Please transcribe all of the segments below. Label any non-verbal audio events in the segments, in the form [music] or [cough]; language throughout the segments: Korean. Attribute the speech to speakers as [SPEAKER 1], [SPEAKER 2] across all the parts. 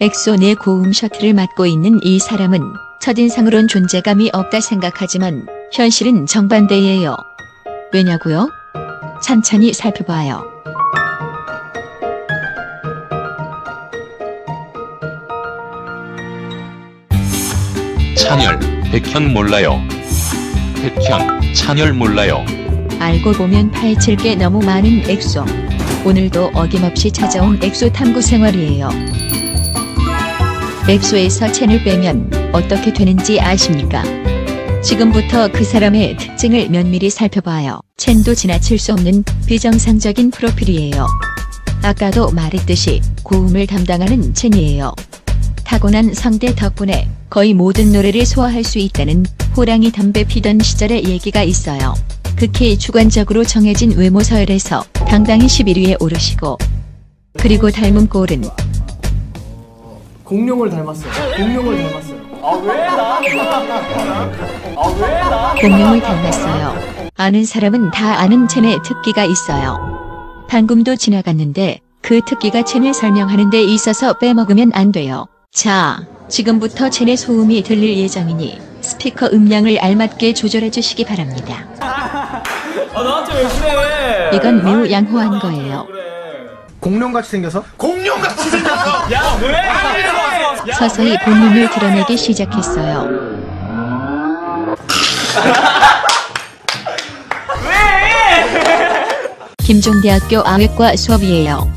[SPEAKER 1] 엑소 내 고음 셔틀을 맡고 있는 이 사람은 첫인상으론 존재감이 없다 생각하지만 현실은 정반대예요. 왜냐고요? 찬찬히 살펴봐요.
[SPEAKER 2] 찬열, 백현 몰라요. 백현, 찬열 몰라요.
[SPEAKER 1] 알고 보면 파헤칠 게 너무 많은 엑소. 오늘도 어김없이 찾아온 엑소 탐구 생활이에요. 엑소에서 첸을 빼면 어떻게 되는지 아십니까? 지금부터 그 사람의 특징을 면밀히 살펴봐요. 첸도 지나칠 수 없는 비정상적인 프로필이에요. 아까도 말했듯이 고음을 담당하는 첸이에요. 타고난 성대 덕분에 거의 모든 노래를 소화할 수 있다는 호랑이 담배 피던 시절의 얘기가 있어요. 극히 주관적으로 정해진 외모 서열에서 당당히 11위에 오르시고 그리고 닮은 꼴은
[SPEAKER 3] 공룡을 닮았어요. 공룡을 닮았어요.
[SPEAKER 1] 공룡을 닮았어요. 아는 사람은 다 아는 첸의 특기가 있어요. 방금도 지나갔는데 그 특기가 첸을 설명하는 데 있어서 빼먹으면 안 돼요. 자, 지금부터 첸의 소음이 들릴 예정이니 스피커 음량을 알맞게 조절해 주시기 바랍니다.
[SPEAKER 3] 아 나한테 왜 그래?
[SPEAKER 1] 이건 매우 양호한 거예요.
[SPEAKER 4] 공룡같이 생겨서? [laughs]
[SPEAKER 3] 야 왜?
[SPEAKER 1] 서서히 본능을 드러내기 시작했어요. [laughs] 김종대학교 아외과 수업이에요.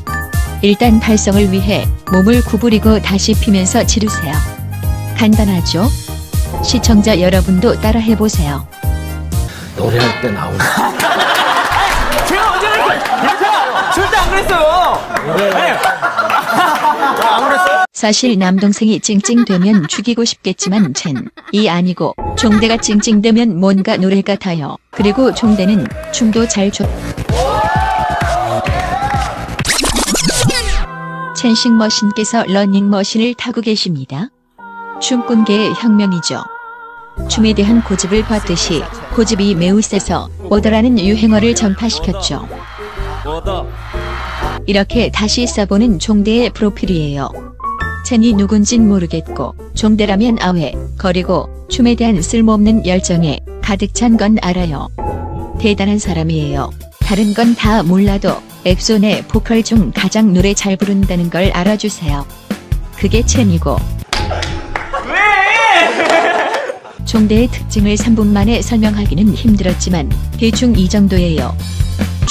[SPEAKER 1] 일단 발성을 위해 몸을 구부리고 다시 피면서 지르세요. 간단하죠? 시청자 여러분도 따라해보세요.
[SPEAKER 4] 노래할 때 나오는 [laughs]
[SPEAKER 3] 제가 언제 그랬어요? 절대 안 그랬어요.
[SPEAKER 1] 사실 남동생이 찡찡대면 죽이고 싶겠지만 첸이 아니고 종대가 찡찡대면 뭔가 노래 같아요. 그리고 종대는 춤도 잘 춰. 첸식 머신께서 러닝머신을 타고 계십니다. 춤꾼계의 혁명이죠. 춤에 대한 고집을 봤듯이 고집이 매우 세서 오더라는 유행어를 전파시켰죠. 이렇게 다시 써보는 종대의 프로필이에요. 첸이 누군진 모르겠고 종대라면 아외 그리고 춤에 대한 쓸모없는 열정에 가득 찬 건 알아요. 대단한 사람이에요. 다른 건 다 몰라도 엑소 내 보컬 중 가장 노래 잘 부른다는 걸 알아주세요. 그게 첸이고 종대의 특징을 3분 만에 설명하기는 힘들었지만 대충 이 정도예요.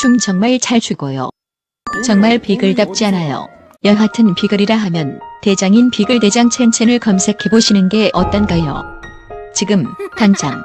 [SPEAKER 1] 춤 정말 잘 추고요. 정말 비글답지 않아요. 여하튼 비글이라 하면 대장인 비글 대장 첸첸을 검색해 보시는 게 어떤가요? 지금 당장